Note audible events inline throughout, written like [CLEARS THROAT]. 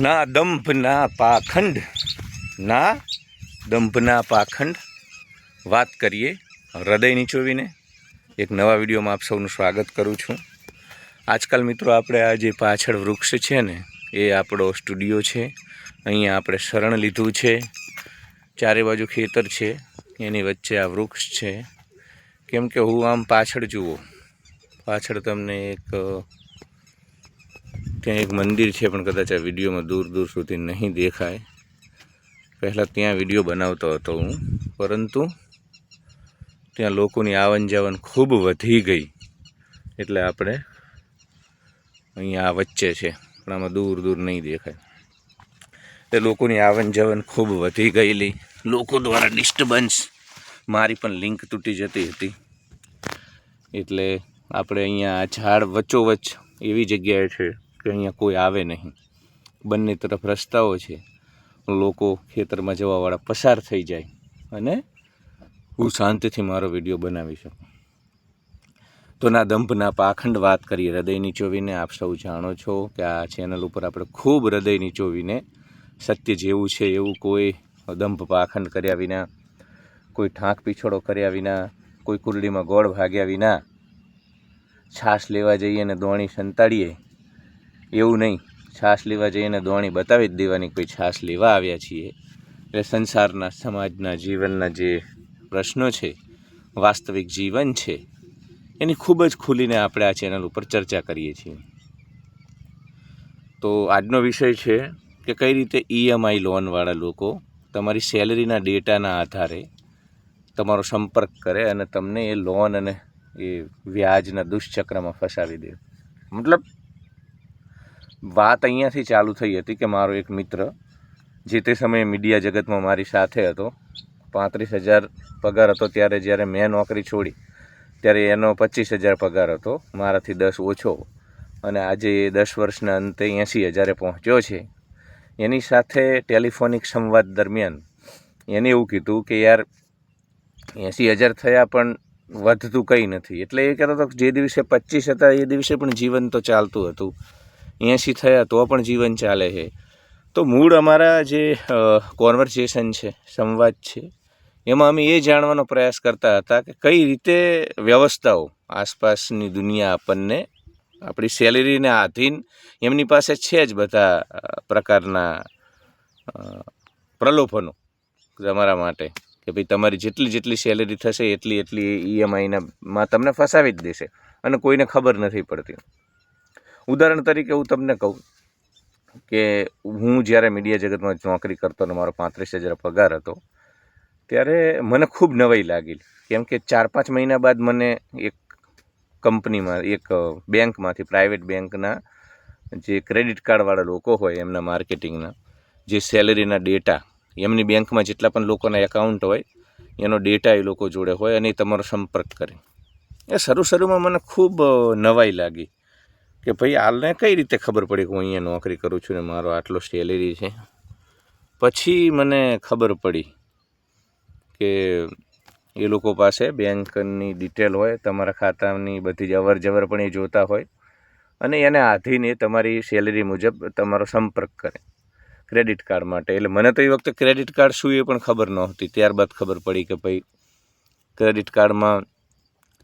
ના દંભના પાખંડ, ના દંભના પાખંડ. વાત કરીએ હૃદય નીચોવીને એક નવા વિડીયોમાં આપ સૌનું સ્વાગત કરું છું. આજકાલ મિત્રો આપણે આ જે પાછળ વૃક્ષ છે ને, એ આપણો સ્ટુડિયો છે. અહીંયા આપણે શરણ લીધું છે. ચારે બાજુ ખેતર છે. એની વચ્ચે આ વૃક્ષ છે. કેમ કે હું આમ પાછળ જુઓ. પાછળ તમને એક ત્યાં એક મંદિર છે પણ કદાચ આ વિડીયોમાં દૂર દૂર સુધી નહીં દેખાય. પહેલાં ત્યાં વીડિયો બનાવતો હતો હું. પરંતુ ત્યાં લોકોની આવન જાવન ખૂબ વધી ગઈ. એટલે આપણે અહીંયા આ વચ્ચે છે, પણ આમાં દૂર દૂર નહીં દેખાય. એ લોકોની આવન જાવન ખૂબ વધી ગયેલી. લોકો દ્વારા ડિસ્ટર્બન્સ મારી પણ લિંક તૂટી જતી હતી. એટલે આપણે અહીંયા આ ઝાડ વચ્ચોવચ્ચ એવી જગ્યાએ છે કે અહીંયા કોઈ આવે નહીં. બંને તરફ રસ્તાઓ છે. લોકો ખેતરમાં જવાવાળા પસાર થઈ જાય અને હું શાંતિથી મારો વીડિયો બનાવી શકું. તો ના દંભ ના પાખંડ વાત કરીએ હૃદયની ચોવીને. આપ સૌ જાણો છો કે આ ચેનલ ઉપર આપણે ખૂબ હૃદયની ચોવીને, સત્ય જેવું છે એવું કોઈ દંભ પાખંડ કર્યા વિના, કોઈ ઠાંક પીછોડો કર્યા વિના, કોઈ કુરડીમાં ગોળ ભાગ્યા વિના, છાશ લેવા જઈએ અને દોણી સંતાડીએ એવું નહીં. છાશ લેવા જઈને દોણી બતાવી જ દેવાની કોઈ છાશ લેવા આવ્યા છીએ. એટલે સંસારના, સમાજના જીવનના જે પ્રશ્નો છે, વાસ્તવિક જીવન છે, એની ખૂબ જ ખુલીને આપણે આ ચેનલ ઉપર ચર્ચા કરીએ છીએ. તો આજનો વિષય છે કે કઈ રીતે ઈએમઆઈ લોનવાળા લોકો તમારી સેલરીના ડેટાના આધારે તમારો સંપર્ક કરે અને તમને એ લોન અને એ વ્યાજના દુષ્ચક્રમાં ફસાવી દે. મતલબ વાત અહીંયાથી ચાલુ થઈ હતી કે મારો એક મિત્ર જે તે સમયે મીડિયા જગતમાં મારી સાથે હતો, પાંત્રીસ હજાર પગાર હતો ત્યારે જ્યારે મેં નોકરી છોડી, ત્યારે એનો પચીસ હજાર પગાર હતો, મારાથી દસ ઓછો. અને આજે એ દસ વર્ષના અંતે એંસી હજારે પહોંચ્યો છે. એની સાથે ટેલિફોનિક સંવાદ દરમિયાન એને એવું કીધું કે યાર એંસી હજાર થયા પણ વધતું કંઈ નથી. એટલે એ કહેતો હતો જે દિવસે પચીસ હતા એ દિવસે પણ જીવન તો ચાલતું હતું. એંસી થયા તો પણ જીવન ચાલે છે. તો મૂળ અમારા જે કોન્વર્સેશન છે, સંવાદ છે, એમાં અમે એ જાણવાનો પ્રયાસ કરતા હતા કે કઈ રીતે વ્યવસ્થાઓ આસપાસની દુનિયા આપણને, આપણી સેલેરીને આધીન એમની પાસે છે જ બધા પ્રકારના પ્રલોભનો તમારા માટે કે ભાઈ તમારી જેટલી જેટલી સેલેરી થશે એટલી એટલી ઈએમઆઈના માં તમને ફસાવી જ દેશે અને કોઈને ખબર નથી પડતી. ઉદાહરણ તરીકે હું તમને કહું કે હું જ્યારે મીડિયા જગતમાં નોકરી કરતો અને મારો પાંત્રીસ હજાર પગાર હતો, ત્યારે મને ખૂબ નવાઈ લાગી કેમ કે ચાર પાંચ મહિના બાદ મને એક કંપનીમાં, એક બેંકમાંથી, પ્રાઇવેટ બેંકના જે ક્રેડિટ કાર્ડવાળા લોકો હોય એમના માર્કેટિંગના, જે સેલરીના ડેટા, એમની બેંકમાં જેટલા પણ લોકોના એકાઉન્ટ હોય, એનો ડેટા એ લોકો જોડે હોય અને એ તમારો સંપર્ક કરે. એ શરૂ શરૂમાં મને ખૂબ નવાઈ લાગી. કે ભાઈ હાલને કઈ રીતે ખબર પડી કે હું અહીંયા નોકરી કરું છું ને મારો આટલો સેલેરી છે? પછી મને ખબર પડી કે એ લોકો પાસે બેંકની ડિટેલ હોય, તમારા ખાતાની બધી જ અવર જવર પણ એ જોતા હોય અને એને આધીને તમારી સેલેરી મુજબ તમારો સંપર્ક કરે ક્રેડિટ કાર્ડ માટે. એટલે મને તો એ વખતે ક્રેડિટ કાર્ડ શું એ પણ ખબર નહોતી. ત્યારબાદ ખબર પડી કે ભાઈ ક્રેડિટ કાર્ડમાં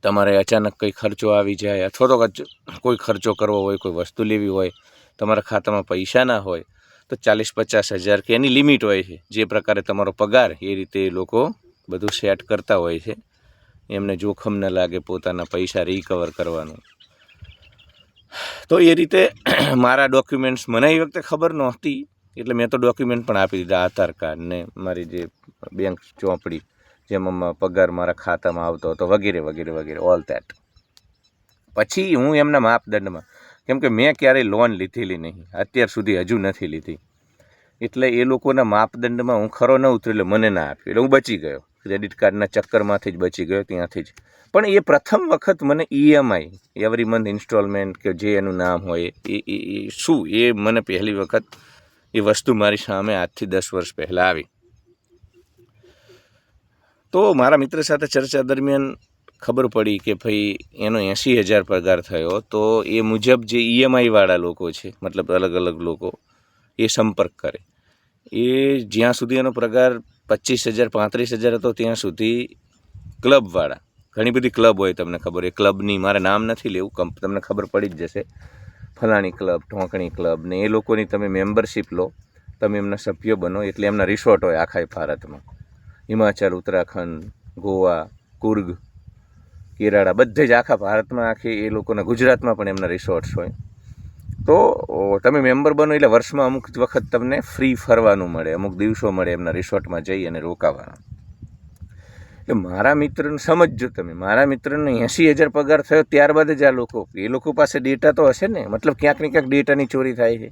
તમારે અચાનક કંઈ ખર્ચો આવી જાય અથવા તો કોઈ ખર્ચો કરવો હોય, કોઈ વસ્તુ લેવી હોય, તમારા ખાતામાં પૈસા ના હોય, તો ચાલીસ પચાસ હજાર કે એની લિમિટ હોય છે, જે પ્રકારે તમારો પગાર એ રીતે એ લોકો બધું સેટ કરતા હોય છે. એમને જોખમ ન લાગે પોતાના પૈસા રિકવર કરવાનું. તો એ રીતે [CLEARS THROAT] મારા ડોક્યુમેન્ટ્સ મને એ વખતે ખબર નહોતી, એટલે મેં તો ડોક્યુમેન્ટ પણ આપી દીધા, આધાર કાર્ડ ને મારી જે બેંક ચોપડી જેમાં પગાર મારા ખાતામાં આવતો હતો, વગેરે વગેરે વગેરે ઓલ ધેટ પછી હું એમના માપદંડમાં, કેમ કે મેં ક્યારેય લોન લીધેલી નહીં. અત્યાર સુધી હજુ નથી લીધી. એટલે એ લોકોના માપદંડમાં હું ખરો ન ઉતર્યો એટલે મને ના આપ્યું. એટલે હું બચી ગયો. ક્રેડિટ કાર્ડના ચક્કરમાંથી જ બચી ગયો ત્યાંથી જ. પણ એ પ્રથમ વખત મને ઈએમઆઈ એવરી મંથ ઇન્સ્ટોલમેન્ટ કે જે એનું નામ હોય એ એ, શું એ મને પહેલી વખત એ વસ્તુ મારી સામે આજથી દસ વર્ષ પહેલાં આવી. તો મારા મિત્ર સાથે ચર્ચા દરમિયાન ખબર પડી કે ભાઈ, એનો એંસી હજાર પગાર થયો. તો એ મુજબ જે ઈએમઆઈવાળા લોકો છે, મતલબ અલગ અલગ લોકો, એ સંપર્ક કરે. એ જ્યાં સુધી એનો પગાર પચીસ હજાર, પાંત્રીસ હજાર હતો ત્યાં સુધી ક્લબવાળા ઘણી બધી ક્લબ હોય તમને ખબર, એ ક્લબની મારે નામ નથી લેવું કંપ તમને ખબર પડી જ જશે. ફલાણી ક્લબ, ઢોંકણી ક્લબ ને એ લોકોની તમે મેમ્બરશિપ લો, તમે એમના સભ્ય બનો, એટલે એમના રિસોર્ટ હોય આખા ભારતમાં. હિમાચલ, ઉત્તરાખંડ, ગોવા, કુર્ગ, કેરાળા, બધે જ આખા ભારતમાં આખી એ લોકોના ગુજરાતમાં પણ એમના રિસોર્ટ્સ હોય. તો તમે મેમ્બર બનો એટલે વર્ષમાં અમુક વખત તમને ફ્રી ફરવાનું મળે, અમુક દિવસો મળે એમના રિસોર્ટમાં જઈ અને રોકાવાના. એટલે મારા મિત્રને સમજજો તમે, મારા મિત્રને એંસી હજાર પગાર થયો ત્યારબાદ જ આ લોકો, એ લોકો પાસે ડેટા તો હશે ને, મતલબ ક્યાંક ને ક્યાંક ડેટાની ચોરી થાય છે.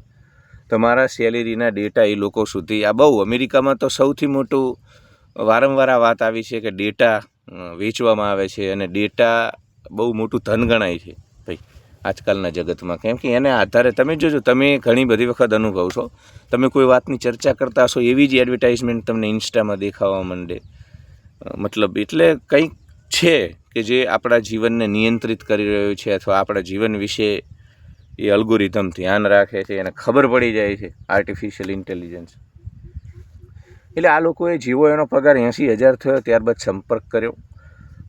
તમારા સેલેરીના ડેટા એ લોકો સુધી, આ બહુ, અમેરિકામાં તો સૌથી મોટું વારંવાર આ વાત આવી છે કે ડેટા વેચવામાં આવે છે અને ડેટા બહુ મોટું ધન ગણાય છે. ભાઈ, આજકાલના જગતમાં કેમ કે એને આધારે તમે જોજો, તમે ઘણી બધી વખત અનુભવ છો. તમે કોઈ વાતની ચર્ચા કરતા હશો, એવી જ એડવર્ટાઇઝમેન્ટ તમને ઇન્સ્ટામાં દેખાવા માંડે. મતલબ એટલે કંઈક છે કે જે આપણા જીવનને નિયંત્રિત કરી રહ્યું છે અથવા આપણા જીવન વિશે એ અલ્ગોરિધમ ધ્યાન રાખે છે, એને ખબર પડી જાય છે આર્ટિફિશિયલ ઇન્ટેલિજન્સ એટલે આ લોકોએ જીવો એનો પગાર એંસી હજાર થયો, ત્યારબાદ સંપર્ક કર્યો.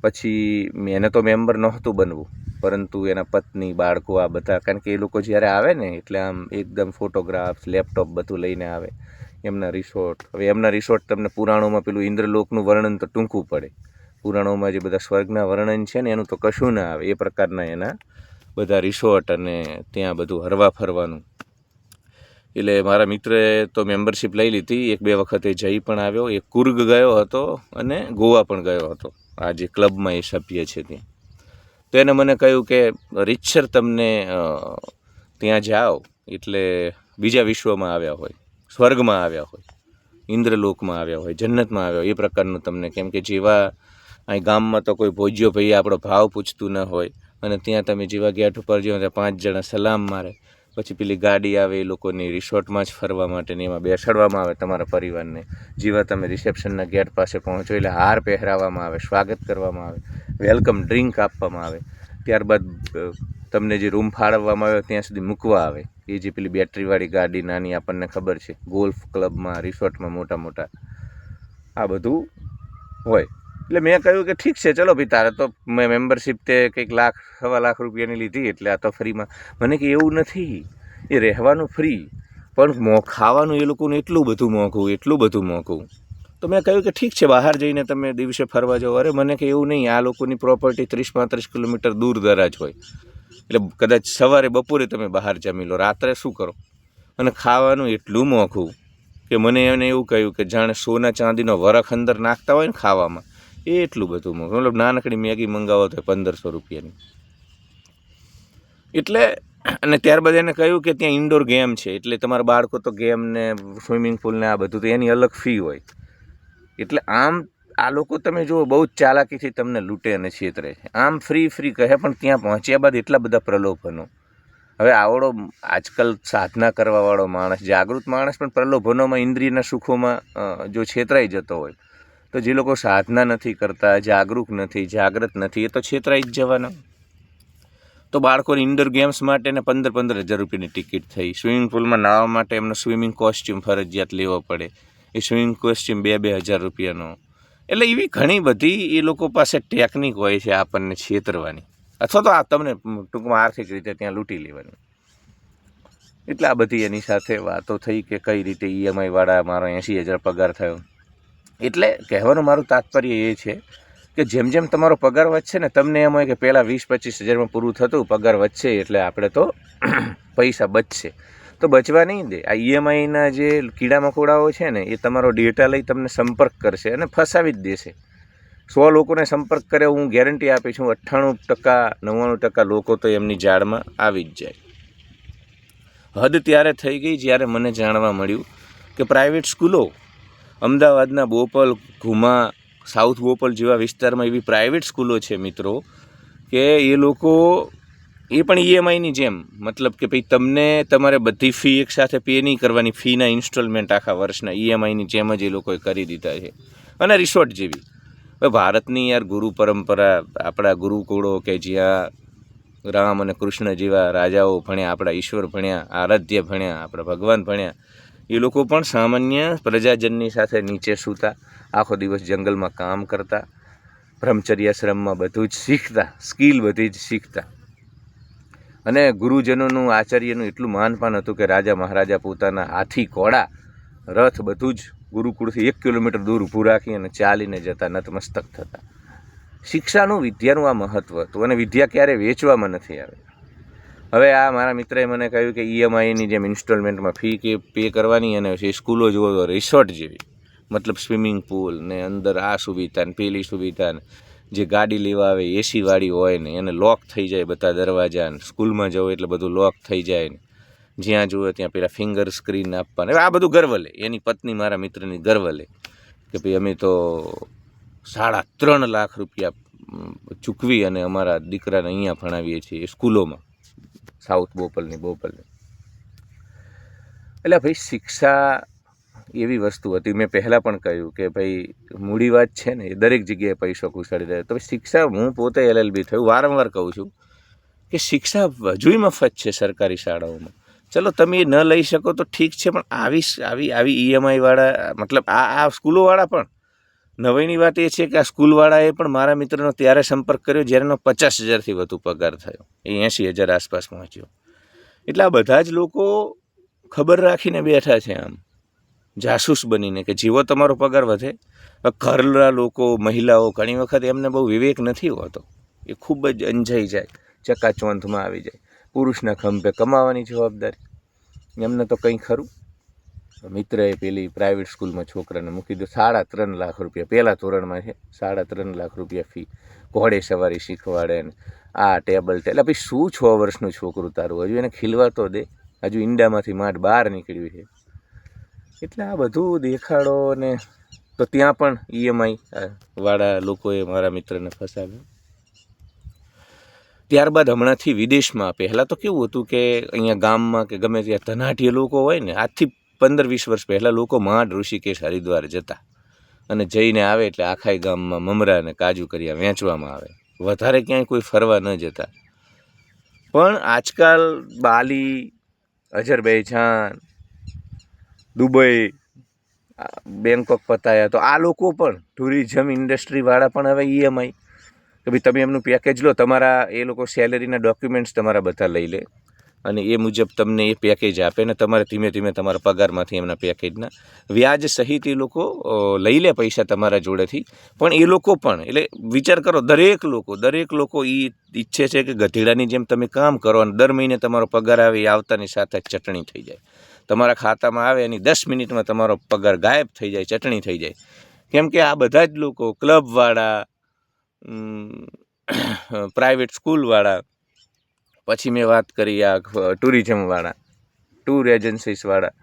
પછી એને તો મેમ્બર નહોતું બનવું, પરંતુ એના પત્ની, બાળકો આ બધા, કારણ કે એ લોકો જ્યારે આવે ને, એટલે આમ એકદમ ફોટોગ્રાફ્સ, લેપટોપ બધું લઈને આવે. એમના રિસોર્ટ, હવે એમના રિસોર્ટ તમને પુરાણોમાં પેલું ઇન્દ્રલોકનું વર્ણન તો ટૂંકું પડે. પુરાણોમાં જે બધા સ્વર્ગના વર્ણન છે ને, એનું તો કશું ના આવે. એ પ્રકારના એના બધા રિસોર્ટ અને ત્યાં બધું હરવા ફરવાનું. એટલે મારા મિત્રે તો મેમ્બરશિપ લઈ લીધી. એક બે વખતે જઈ પણ આવ્યો. એ કુર્ગ ગયો હતો અને ગોવા પણ ગયો હતો. આ જે ક્લબમાં એ સભ્ય છે ત્યાં. તો એને મને કહ્યું કે, રીતસર તમને ત્યાં જાઓ. એટલે બીજા વિશ્વમાં આવ્યા હોય. સ્વર્ગમાં આવ્યા હોય. ઇન્દ્રલોકમાં આવ્યા હોય. જન્નતમાં આવ્યા હોય. એ પ્રકારનું તમને કેમ કે જેવા અહીં ગામમાં તો કોઈ ભોજ્યો ભાઈ આપણો ભાવ પૂછતું ન હોય. અને ત્યાં તમે જેવા ગેટ ઉપર જાઓ ત્યાં પાંચ જણા સલામ મારે પછી પેલી ગાડી આવે એ લોકોની રિસોર્ટમાં જ ફરવા માટેની એમાં બેસાડવામાં આવે તમારા પરિવારને. જેવા તમે રિસેપ્શનના ગેટ પાસે પહોંચો એટલે હાર પહેરાવવામાં આવે, સ્વાગત કરવામાં આવે, વેલકમ ડ્રિંક આપવામાં આવે. ત્યારબાદ તમને જે રૂમ ફાળવવામાં આવે ત્યાં સુધી મૂકવા આવે. એ જે પેલી બેટરીવાળી ગાડી નાની આપણને ખબર છે, ગોલ્ફ ક્લબમાં, રિસોર્ટમાં મોટા મોટા. આ બધું હોય. એટલે મેં કહ્યું કે ઠીક છે, ચલો ભાઈ, તારે તો મેં મેમ્બરશિપ તે કંઈક લાખ, સવા લાખ રૂપિયાની લીધી એટલે આ તો ફ્રીમાં. મને કે એવું નથી. એ રહેવાનું ફ્રી. પણ મો, ખાવાનું એ લોકોનું એટલું બધું મોંઘું, એટલું બધું મોંઘું. તો મેં કહ્યું કે ઠીક છે, બહાર જઈને તમે દિવસે ફરવા જાઓ. અરે, મને કે એવું નહીં. આ લોકોની પ્રોપર્ટી ત્રીસ, પાંત્રીસ કિલોમીટર દૂર દરાજ હોય. એટલે કદાચ સવારે, બપોરે તમે બહાર જમી લો. રાત્રે શું કરો? અને ખાવાનું એટલું મોંઘું કે મને એને એવું કહ્યું કે જાણે સોના ચાંદીનો વરખ અંદર નાખતા હોય ને ખાવામાં એટલું બધું મોંઘું મતલબ નાનકડી મેગી મંગાવો તો પંદરસો રૂપિયાની. એટલે, અને ત્યારબાદ એને કહ્યું કે ત્યાં ઇન્ડોર ગેમ છે. એટલે તમારા બાળકો તો ગેમ ને સ્વિમિંગ પુલ ને આ બધું તો એની અલગ ફી હોય. એટલે આમ આ લોકો તમે જુઓ, બહુ જ ચાલાકીથી તમને લૂંટે અને છેતરે. છે આમ ફ્રી ફ્રી કહે, પણ ત્યાં પહોંચ્યા બાદ એટલા બધા પ્રલોભનો. હવે આવડો આજકાલ સાધના કરવાવાળો માણસ, જાગૃત માણસ, પણ પ્રલોભનોમાં, ઇન્દ્રિયના સુખોમાં જો છેતરાઈ જતો હોય તો જે લોકો સાધના નથી કરતા, જાગૃત નથી જાગૃત નથી, એ તો છેતરાઈ જ જવાના. તો બાળકોની ઇન્ડોર ગેમ્સ માટે ને પંદર પંદર હજાર રૂપિયાની ટિકિટ થઈ. સ્વિમિંગ પુલમાં નાહવા માટે એમનો સ્વિમિંગ કોસ્ટ્યુમ ફરજિયાત લેવો પડે. એ સ્વિમિંગ કોસ્ટ્યુમ બે બે હજાર રૂપિયાનો. એટલે એવી ઘણી બધી એ લોકો પાસે ટેકનિક હોય છે આપણને છેતરવાની. અથવા તો આ તમને ટૂંકમાં આર્થિક રીતે ત્યાં લૂંટી લેવાની. એટલે આ બધી એની સાથે વાતો થઈ કે કઈ રીતે ઈએમઆઈવાળા મારો એંસી હજાર પગાર થયો. એટલે કહેવાનું મારું તાત્પર્ય એ છે કે જેમ જેમ તમારો પગાર વધશે ને તમને એમ હોય કે પહેલાં વીસ, પચીસ હજારમાં પૂરું થતું, પગાર વધશે એટલે આપણે તો [CLEARS THROAT] પૈસા બચશે. તો બચવા નહીં દે. આ ઈએમઆઈના જે કીડા મકોડાઓ છે ને, એ તમારો ડેટા લઈ તમને સંપર્ક કરશે અને ફસાવી જ દેશે. સો લોકોને સંપર્ક કરે હું ગેરંટી આપી છું. અઠ્ઠાણું ટકા, નવ્વાણું ટકા લોકો તો એમની જાળમાં આવી જ જાય. હદ ત્યારે થઈ ગઈ જ્યારે મને જાણવા મળ્યું કે પ્રાઇવેટ સ્કૂલો અમદાવાદના બોપલ, ઘુમા, સાઉથ બોપલ જેવા વિસ્તારમાં એવી પ્રાઇવેટ સ્કૂલો છે મિત્રો, કે એ લોકો એ પણ ઈએમઆઈની જેમ, મતલબ કે ભાઈ તમને તમારે બધી ફી એકસાથે પે નહીં કરવાની ફીના ઇન્સ્ટોલમેન્ટ આખા વર્ષના ઈએમઆઈની જેમ જ એ લોકોએ કરી દીધા છે, અને રિસોર્ટ જેવી. હવે ભારતની યાર ગુરુ પરંપરા, આપણા ગુરુકુળો કે જ્યાં રામ અને કૃષ્ણ જેવા રાજાઓ ભણ્યા, આપણા ઈશ્વર ભણ્યા, આરાધ્ય ભણ્યા, આપણા ભગવાન ભણ્યા એ લોકો પણ સામાન્ય પ્રજાજનની સાથે નીચે સૂતા, આખો દિવસ જંગલમાં કામ કરતા, બ્રહ્મચર્યાશ્રમમાં બધું જ શીખતા, સ્કિલ બધી જ શીખતા. અને ગુરુજનોનું આચાર્યનું એટલું માનપાન હતું કે રાજા મહારાજા પોતાના હાથી, ઘોડા, રથ બધું જ ગુરુકુળથી એક કિલોમીટર દૂર ઊભું રાખી અને ચાલીને જતા નતમસ્તક થતા. શિક્ષાનું વિદ્યાનું આ મહત્ત્વ હતું અને વિદ્યા ક્યારે વેચવામાં નથી આવે. હવે આ મારા મિત્રએ મને કહ્યું કે ઈએમઆઈની જેમ ઇન્સ્ટોલમેન્ટમાં ફી કે પે કરવાની અને પછી સ્કૂલો જુઓ તો રિસોર્ટ જેવી. મતલબ સ્વિમિંગ પુલ ને અંદર આ સુવિધા ને પેલી સુવિધા ને જે ગાડી લેવા આવે એસીવાળી હોય ને, એને લોક થઈ જાય બધા દરવાજા ને. સ્કૂલમાં જવું એટલે બધું લોક થઈ જાય ને. જ્યાં જુઓ ત્યાં પેલા ફિંગર સ્ક્રીન આપવાના. આ બધું ગર્વ લે એની પત્ની મારા મિત્રની ગર્વ લે કે ભાઈ અમે તો સાડા ત્રણ લાખ રૂપિયા ચૂકવી અને અમારા દીકરાને અહીંયા ભણાવીએ છીએ સ્કૂલોમાં. સાઉથ બોપલની બોપલની. એટલે ભાઈ શિક્ષા એવી વસ્તુ હતી, મેં પહેલાં પણ કહ્યું કે ભાઈ મૂડી વાત છે ને, એ દરેક જગ્યાએ પૈસો ઘુસાડી દે. તો શિક્ષા, હું પોતે એલએલબી થયું, વારંવાર કહું છું કે શિક્ષા હજુય મફત છે સરકારી શાળાઓમાં. ચલો, તમે એ ન લઈ શકો તો ઠીક છે, પણ આવી આવી આવી ઈએમઆઈવાળા મતલબ આ આ સ્કૂલોવાળા પણ નવાઈની વાત એ છે કે આ સ્કૂલવાળાએ પણ મારા મિત્રનો ત્યારે સંપર્ક કર્યો જ્યારેનો પચાસ હજારથી વધુ પગાર થયો. એ એંસી હજાર આસપાસ પહોંચ્યો. એટલે આ બધા જ લોકો ખબર રાખીને બેઠા છે આમ. જાસૂસ બનીને કે જીવો તમારો પગાર વધે. ઘરના લોકો, મહિલાઓ ઘણી વખત એમને બહુ વિવેક નથી હોતો. એ ખૂબ જ અંજાઈ જાય, ચકાચોંધમાં આવી જાય. પુરુષના ખંભે કમાવાની જવાબદારી. એમને તો કંઈ ખરું. મિત્રએ પેલી પ્રાઇવેટ સ્કૂલમાં છોકરાને મૂકી દો સાડા ત્રણ લાખ રૂપિયા. પહેલાં ધોરણમાં છે. સાડા ત્રણ લાખ રૂપિયા ફી ઘોડે સવારી શીખવાડે ને આ ટેબલ. એટલે પછી શું છ વર્ષનું છોકરું તારું? હજુ એને ખીલવા તો દે. હજુ ઈંડામાંથી માંડ બહાર નીકળ્યું છે. એટલે આ બધું દેખાડો ને તો ત્યાં પણ ઈએમઆઈ વાળા લોકોએ મારા મિત્રને ફસાવ્યો. ત્યારબાદ હમણાંથી વિદેશમાં. પહેલાં તો કેવું હતું કે અહીંયા ગામમાં કે ગમે ત્યાં ધનાઢ્ય લોકો હોય ને આજથી પંદર વીસ વર્ષ પહેલાં લોકો માંડ ઋષિકેશ હરિદ્વાર જતા અને જઈને આવે એટલે આખાય ગામમાં મમરા અને કાજુ કર્યા વેચવામાં આવે. વધારે ક્યાંય કોઈ ફરવા ન જતા. પણ આજકાલ બાલી અજરબૈજાન દુબઈ, બેંકોક પતાયા તો આ લોકો પણ ટુરિઝમ ઇન્ડસ્ટ્રીવાળા પણ હવે ઈએમઆઈ કે ભાઈ તમે એમનું પેકેજ લો, તમારા એ લોકો સેલેરીના ડોક્યુમેન્ટ્સ તમારા બધા લઈ લે. અને એ મુજબ તમને એ પેકેજ આપે ને તમારે ધીમે ધીમે તમારા પગારમાંથી એમના પેકેજના વ્યાજ સહિત એ લોકો લઈ લે પૈસા તમારા જોડેથી. પણ એ લોકો પણ, એટલે વિચાર કરો, દરેક લોકો દરેક લોકો એ ઈચ્છે છે કે ગધેડાની જેમ તમે કામ કરો અને દર મહિને તમારો પગાર આવે એ આવતાની સાથે ચટણી થઈ જાય. તમારા ખાતામાં આવે એની દસ મિનિટમાં તમારો પગાર ગાયબ થઈ જાય, ચટણી થઈ જાય. કેમ કે આ બધા જ લોકો, ક્લબવાળા [COUGHS] પ્રાઇવેટ સ્કૂલવાળા પછી મેં વાત કરી આ ટુરિઝમવાળા ટૂર એજન્સીસવાળા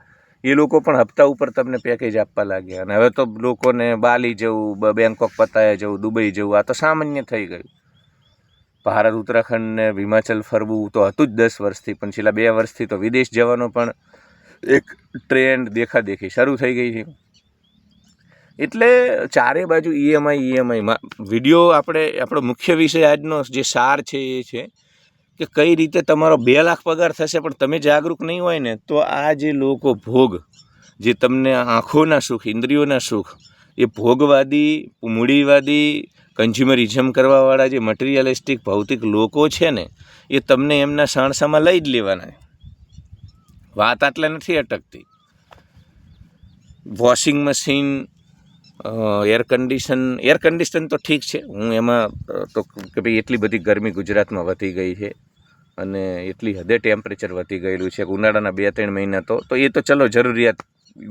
એ લોકો પણ હપ્તા ઉપર તમને પેકેજ આપવા લાગ્યા. અને હવે તો લોકોને બાલી જવું બેંકોક પતાયા જવું દુબઈ જવું, આ તો સામાન્ય થઈ ગયું. ભારત, ઉત્તરાખંડ ને હિમાચલ ફરવું તો હતું જ દસ વર્ષથી, પણ છેલ્લા બે વર્ષથી તો વિદેશ જવાનો પણ એક ટ્રેન્ડ દેખાદેખી શરૂ થઈ ગઈ છે. એટલે ચારે બાજુ ઈએમઆઈ ઈએમઆઈમાં વીડિયો આપણે, આપણો મુખ્ય વિષય આજનો જે સાર છે એ છે કે કઈ રીતે તમારો બે લાખ પગાર થશે, પણ તમે જાગૃત નહીં હોય ને, તો આ જે લોકો ભોગ, જે તમને આંખોના સુખ, ઇન્દ્રિયોના સુખ, એ ભોગવાદી, મૂડીવાદી કન્ઝ્યુમરિઝમ કરવાવાળા જે મટીરિયલિસ્ટિક ભૌતિક લોકો છે ને, એ તમને એમના સાણસામાં લઈ જ લેવાના. વાત આટલે નથી અટકતી. Washing machine air condition air condition તો ઠીક છે. હું એમાં તો કે ભાઈ એટલી બધી ગરમી ગુજરાતમાં વધી ગઈ છે અને એટલી હદે ટેમ્પરેચર વધી ગયેલું છે. ઉનાળાના બે ત્રણ મહિના તો તો એ તો ચલો જરૂરિયાત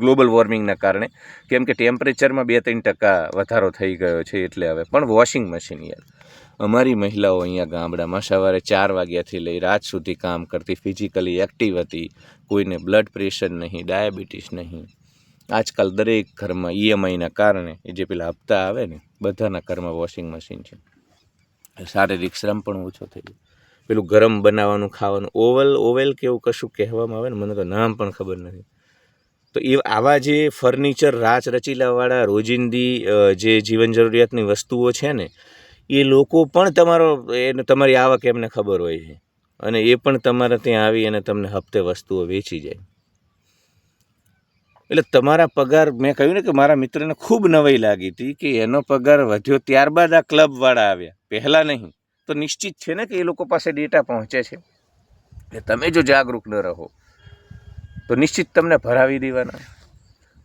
ગ્લોબલ વોર્મિંગના કારણે. કેમ કે ટેમ્પરેચરમાં બે ત્રણ ટકા વધારો થઈ ગયો છે એટલે હવે. પણ વોશિંગ મશીન યાર. અમારી મહિલાઓ અહીંયા ગામડામાં સવારે ચાર વાગ્યાથી લઈ રાત સુધી કામ કરતી ફિઝિકલી એક્ટિવ હતી. કોઈને બ્લડ પ્રેશર નહીં ડાયાબિટીસ નહીં. આજકાલ દરેક ઘરમાં ઈએમઆઈના કારણે એ જે પેલા હપ્તા આવે ને, બધાના ઘરમાં વોશિંગ મશીન છે. શારીરિક શ્રમ પણ ઓછો થઈ ગયો. પેલું ગરમ બનાવવાનું, ખાવાનું, ઓવલ, ઓવેલ કે એવું કશું કહેવામાં આવે ને, મને તો નામ પણ ખબર નથી. તો એ આવા જે ફર્નિચર રાચ રચીલાવાળા, રોજિંદી જે જીવન જરૂરિયાતની વસ્તુઓ છે ને, એ લોકો પણ તમારો, એને તમારી આવક એમને ખબર હોય છે. અને એ પણ તમારે ત્યાં આવી અને તમને હપ્તે વસ્તુઓ વેચી જાય. એટલે તમારા પગાર, મેં કહ્યું ને કે મારા મિત્રને ખૂબ નવાઈ લાગી હતી કે એનો પગાર વધ્યો ત્યારબાદ આ ક્લબવાળા આવ્યા. પહેલાં નહીં. તો નિશ્ચિત છે ને કે એ લોકો પાસે ડેટા પહોંચે છે. એટલે તમે જો જાગૃત ન રહો, તો નિશ્ચિત તમને ભરાવી દેવાના.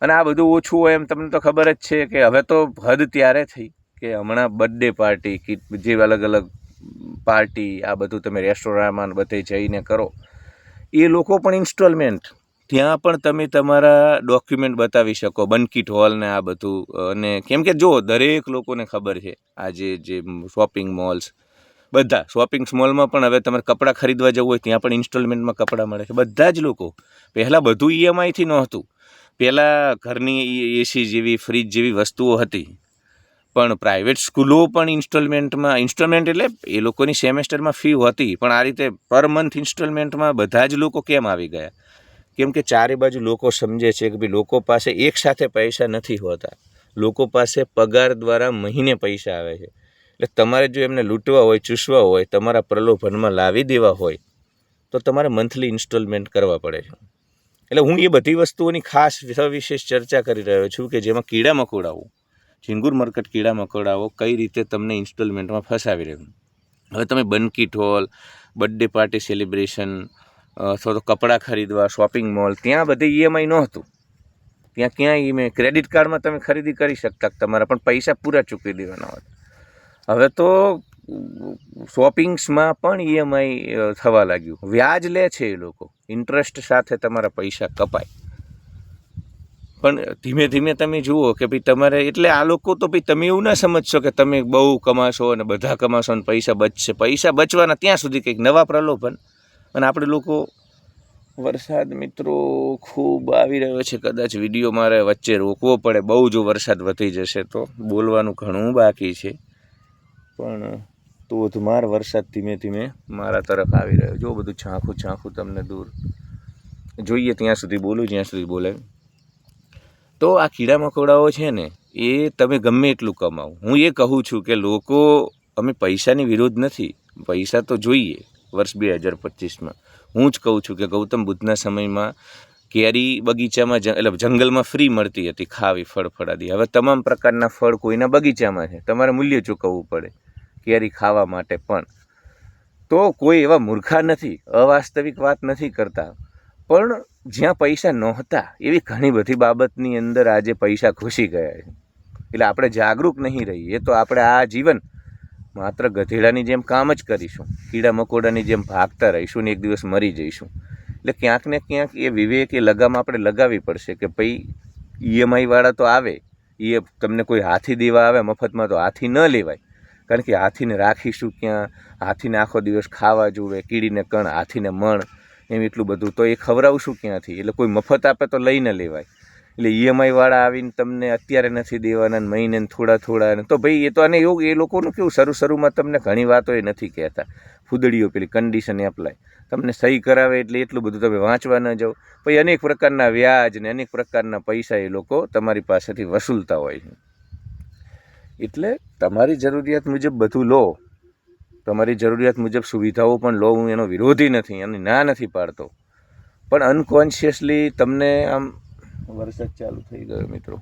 અને આ બધું ઓછું હોય એમ તમને તો ખબર જ છે કે હવે તો હદ ત્યારે થઈ કે હમણાં બર્થડે પાર્ટી કે જે અલગ અલગ પાર્ટી આ બધું તમે રેસ્ટોરન્ટમાં બધે જઈને કરો. એ લોકો પણ ઇન્સ્ટોલમેન્ટ ત્યાં પણ તમે તમારા ડોક્યુમેન્ટ બતાવી શકો બનકીટ હોલ ને આ બધું, અને કેમ કે જો દરેક લોકોને ખબર છે, આજે જે શોપિંગ મોલ્સ બધા શોપિંગ મોલમાં પણ હવે તમારે કપડાં ખરીદવા જવું હોય, ત્યાં પણ ઇન્સ્ટોલમેન્ટમાં કપડાં મળે છે, બધા જ લોકો. પહેલાં બધું ઈએમઆઈથી નહોતું પહેલાં ઘરની એસી જેવી ફ્રીજ જેવી વસ્તુઓ હતી. પણ પ્રાઇવેટ સ્કૂલો પણ ઇન્સ્ટોલમેન્ટમાં ઇન્સ્ટોલમેન્ટ એટલે એ લોકોની સેમેસ્ટરમાં ફી હતી, પણ આ રીતે પર મંથ ઇન્સ્ટોલમેન્ટમાં બધા જ લોકો કેમ આવી ગયા? કેમ કે ચારે બાજુ લોકો સમજે છે કે ભાઈ લોકો પાસે એક સાથે પૈસા નથી હોતા. લોકો પાસે પગાર દ્વારા મહિને પૈસા આવે છે. એટલે તમારે જો એમને લૂંટવા હોય, ચૂસવા હોય, તમારા પ્રલોભનમાં લાવી દેવા હોય, તો તમારે મંથલી ઇન્સ્ટોલમેન્ટ કરવા પડે છે. એટલે હું એ બધી વસ્તુઓની ખાસ સવિશેષ ચર્ચા કરી રહ્યો છું કે જેમાં કીડા મકોડાઓ ઝીંગુર મરકટ કીડા મકોડાઓ કઈ રીતે તમને ઇન્સ્ટોલમેન્ટમાં ફસાવી રહ્યું. હવે તમે banquet hall birthday party celebration અથવા તો કપડાં ખરીદવા શોપિંગ મોલ ત્યાં બધે ઈએમઆઈ નહોતું. ત્યાં ક્યાંય મેં ક્રેડિટ કાર્ડમાં તમે ખરીદી કરી શકતા, તમારા પણ પૈસા પૂરા ચૂકવી દેવાના હતા હવે તો શોપિંગ્સમાં પણ ઈએમઆઈ થવા લાગ્યું. વ્યાજ લે છે એ લોકો. ઇન્ટરેસ્ટ સાથે તમારા પૈસા કપાય. પણ ધીમે ધીમે તમે જુઓ કે ભાઈ તમારે, એટલે આ લોકો તો ભાઈ તમે એવું ના સમજશો કે તમે બહુ કમાશો અને બધા કમાશો અને પૈસા બચશે. પૈસા બચવાના ત્યાં સુધી કંઈક નવા પ્રલોભન. અને આપણે લોકો વરસાદ મિત્રો ખૂબ આવી રહ્યો છે. કદાચ વીડિયો મારે વચ્ચે રોકવો પડે, બહુ જો વરસાદ વધી જશે તો. બોલવાનું ઘણું બાકી છે. પણ ધોધમાર વરસાદ ધીમે ધીમે મારા તરફ આવી રહ્યો. જો બધું છાંખું છાંખું તમને દૂર જોઈએ, ત્યાં સુધી બોલું, જ્યાં સુધી બોલે. તો આ કીડા મકોડાઓ છે ને, એ તમે ગમે એટલું કમાવો. હું એ કહું છું કે લોકો, અમે પૈસાની વિરોધ નથી. પૈસા તો જોઈએ. વર્ષ બે હજાર પચીસમાં. હું જ કહું છું કે ગૌતમ બુદ્ધના સમયમાં કેરી બગીચામાં એટલે જંગલમાં ફ્રી મળતી હતી, ખાવી, ફળ ફળાદી. હવે તમામ પ્રકારના ફળ કોઈના બગીચામાં છે. તમારે મૂલ્ય ચૂકવવું પડે કેરી ખાવા માટે પણ. તો કોઈ એવા મૂર્ખા નથી, અવાસ્તવિક વાત નથી કરતા. પણ જ્યાં પૈસા નહોતા, એવી ઘણી બધી બાબતની અંદર આજે પૈસા ઘૂસી ગયા છે. એટલે આપણે જાગૃત નહીં રહીએ, તો આપણે આ જીવન માત્ર ગધેડાની જેમ કામ જ કરીશું. કીડા મકોડાની જેમ ભાગતા રહીશું ને એક દિવસ મરી જઈશું. એટલે ક્યાંક ને ક્યાંક એ વિવેક એ લગામ આપણે લગાવવી પડશે કે ભાઈ ઈએમઆઈવાળા તો આવે. એ તમને કોઈ હાથી દેવા આવે, મફતમાં તો હાથી ન લેવાય. કારણ કે હાથીને રાખીશું ક્યાં? હાથીને આખો દિવસ ખાવા જોવે કીડીને કણ, હાથીને મણ, એમ એટલું બધું. તો એ ખવડાવશું ક્યાંથી? એટલે કોઈ મફત આપે તો લઈ ન લેવાય. એટલે ઈએમઆઈવાળા આવીને તમને અત્યારે નથી દેવાના મહિને થોડા થોડા તો ભાઈ, એ તો અને એવું, એ લોકોનું કેવું, શરૂ શરૂમાં તમને ઘણી વાતો એ નથી કહેતા. ફૂદડીઓ પેલી કન્ડિશન એપ્લાય તમને સહી કરાવે એટલે એટલું બધું તમે વાંચવા ન જાઓ. પછી અનેક પ્રકારના વ્યાજ ને અનેક પ્રકારના પૈસા એ લોકો તમારી પાસેથી વસૂલતા હોય છે. એટલે તમારી જરૂરિયાત મુજબ બધું લો. તમારી જરૂરિયાત મુજબ સુવિધાઓ પણ લો. હું એનો વિરોધી નથી અને ના નથી પાડતો. પણ અનકોન્શિયસલી તમને આમ વરસાદ ચાલુ થઈ ગયો મિત્રો.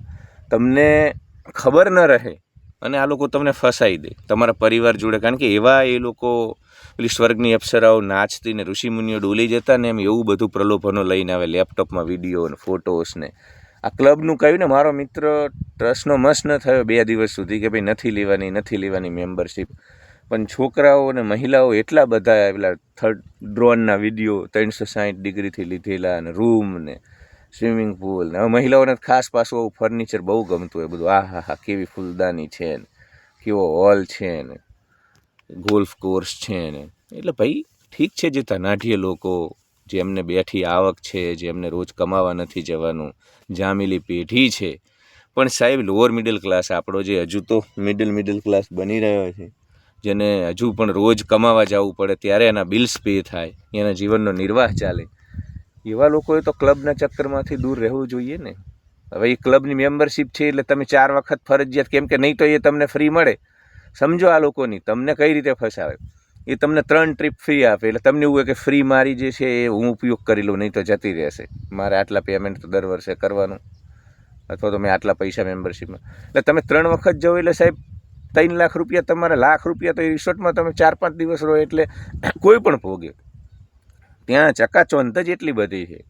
તમને ખબર ન રહે, અને આ લોકો તમને ફસાઈ દે, તમારા પરિવાર જોડે. કારણ કે એવા એ લોકો પેલી સ્વર્ગની અપ્સરાઓ નાચતી ને ઋષિમુનિઓ ડોલી જતા ને એમ એવું બધું પ્રલોભનો લઈને આવે, લેપટોપમાં વીડિયો ને ફોટોસ ને. આ ક્લબનું કહ્યું ને, મારો મિત્ર ટ્રસ્ટનો મસ ન થયો બે દિવસ સુધી કે ભાઈ નથી લેવાની નથી લેવાની મેમ્બરશિપ. પણ છોકરાઓ અને મહિલાઓ એટલા બધા પેલા થર્ડ ડ્રોનના વીડિયો ત્રણસો સાહીઠ ડિગ્રીથી લીધેલા અને રૂમ ને સ્વિમિંગ પુલ ને. હવે મહિલાઓને ખાસ પાછું આવું ફર્નિચર બહુ ગમતું હોય. બધું આ હા હા કેવી ફૂલદાની છે ને. કેવો હોલ છે ને. ગોલ્ફ કોર્સ છે ને. એટલે ભાઈ, ઠીક છે જે ધનાઢ્ય લોકો જેમને બેઠી આવક છે જેમને રોજ કમાવા નથી જવાનું, જામેલી પેઢી છે. પણ સાહેબ લોઅર મિડલ ક્લાસ આપણો જે હજુ તો મિડલ મિડલ ક્લાસ બની રહ્યો છે, જેને હજુ પણ રોજ કમાવા જવું પડે, ત્યારે એના બિલ્સ પે થાય, એના જીવનનો નિર્વાહ ચાલે. એવા લોકોએ તો ક્લબના ચક્કરમાંથી દૂર રહેવું જોઈએ ને. હવે એ ક્લબની મેમ્બરશીપ છે એટલે તમે ચાર વખત ફરજિયાત, કેમ કે નહીં તો એ તમને ફ્રી મળે. સમજો આ લોકોની, તમને કઈ રીતે ફસાવે? એ તમને ત્રણ ટ્રીપ ફ્રી આપે, એટલે તમને એવું કે ફ્રી મારી જે છે એ હું ઉપયોગ કરી લઉં, નહીં તો જતી રહેશે. મારે આટલા પેમેન્ટ તો દર વર્ષે કરવાનું. અથવા તો મેં આટલા પૈસા મેમ્બરશીપમાં એટલે તમે ત્રણ વખત જાઓ એટલે સાહેબ, ત્રણ લાખ રૂપિયા તમારા, લાખ રૂપિયા તો એ રિસોર્ટમાં તમે ચાર પાંચ દિવસ રહો એટલે કોઈ પણ ભોગે. ત્યાં ચકાચોંધ જ એટલી બધી છે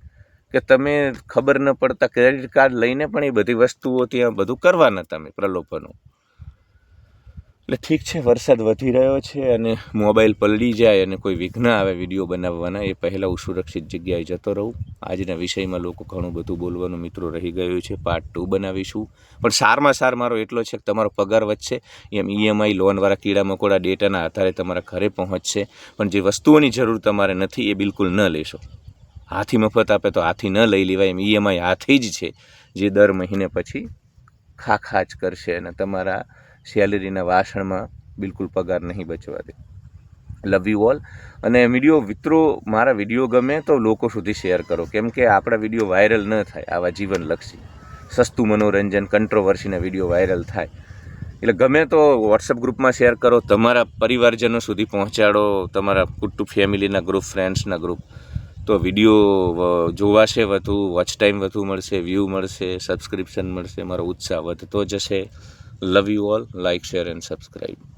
કે તમે ખબર ન પડતા ક્રેડિટ કાર્ડ લઈને પણ એ બધી વસ્તુઓ ત્યાં બધું કરવાના તમે પ્રલોભનો. એટલે ઠીક છે, વરસાદ વધી રહ્યો છે અને મોબાઈલ પલળી જાય અને કોઈ વિઘ્ન આવે વીડિયો બનાવવાના, એ પહેલાં હું સુરક્ષિત જગ્યાએ જતો રહું. આજના વિષયમાં લોકો ઘણું બધું બોલવાનું મિત્રો રહી ગયું છે. પાર્ટ ટુ બનાવીશું. પણ સારમાં સાર મારો એટલો છે કે તમારો પગાર વધશે. એમ ઈએમઆઈ લોનવાળા કીડા મકોડા ડેટાના આધારે તમારા ઘરે પહોંચશે. પણ જે વસ્તુઓની જરૂર તમારે નથી, એ બિલકુલ ન લેશો. હાથી મફત આપે તો હાથી ન લઈ લેવાય એમ ઈએમઆઈ હાથી જ છે. જે દર મહિને પછી ખા ખા કરશે અને તમારા સેલેરીના વાસણમાં બિલકુલ પગાર નહીં બચવા દે. લવ યુ ઓલ અને વીડિયો મિત્રો, મારા વીડિયો ગમે તો લોકો સુધી શેર કરો. કેમ કે આપણા વીડિયો વાયરલ ન થાય, આવા જીવનલક્ષી, સસ્તું મનોરંજન કંટ્રોવર્સીના વીડિયો વાયરલ થાય. એટલે ગમે તો વોટ્સઅપ ગ્રુપમાં શેર કરો, તમારા પરિવારજનો સુધી પહોંચાડો, તમારા કુટુંબ ફેમિલીના ગ્રુપ ફ્રેન્ડ્સના ગ્રુપ તો વીડિયો જોવાશે વધુ વોચ ટાઈમ વધુ મળશે વ્યૂ મળશે સબસ્ક્રિપ્શન મળશે, મારો ઉત્સાહ વધતો જશે. Love you all like share and subscribe